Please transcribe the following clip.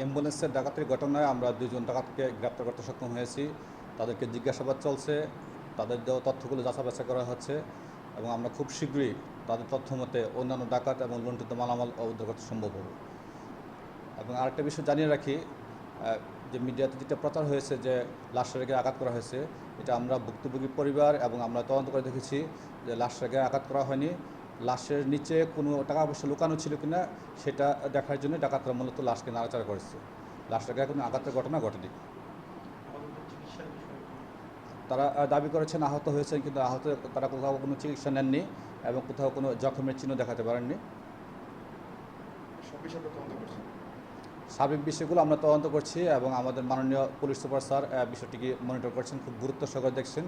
অ্যাম্বুলেন্সের ডাকাতির ঘটনায় আমরা দুজন ডাকাতকে গ্রেপ্তার করতে সক্ষম হয়েছি। তাদেরকে জিজ্ঞাসাবাদ চলছে, তাদের দেওয়া তথ্যগুলো যাচা বাছা করা হচ্ছে এবং আমরা খুব শীঘ্রই তাদের তথ্য মতে অন্যান্য ডাকাত এবং লুণ্ঠিত মালামাল উদ্ধার করতে সম্ভব হবে। এবং আরেকটা বিষয় জানিয়ে রাখি যে মিডিয়াতে যেটা প্রচার হয়েছে যে লাশের আঘাত করা হয়েছে, এটা আমরা ভুক্তভোগী পরিবার এবং আমরা তদন্ত করে দেখেছি যে লাশের আঘাত করা হয়নি। লাশের নিচে কোনো টাকা পয়সা লুকানো ছিল কিনা সেটা দেখার জন্য ডাকাতরা মূলত লাশকে নাড়াচাড়া করেছে। গায়ে কোনো আঘাতের ঘটনা ঘটেনি। তারা দাবি করেছেন আহত হয়েছেন কিন্তু আহত তারা কোথাও কোনো চিকিৎসা নেননি এবং কোথাও কোনো জখমের চিহ্ন দেখাতে পারেননি। সার্বিক বিষয়গুলো আমরা তদন্ত করছি এবং আমাদের মাননীয় পুলিশ সুপার স্যার বিষয়টিকে মনিটর করছেন। খুব গুরুত্ব সহকারে দেখছেন।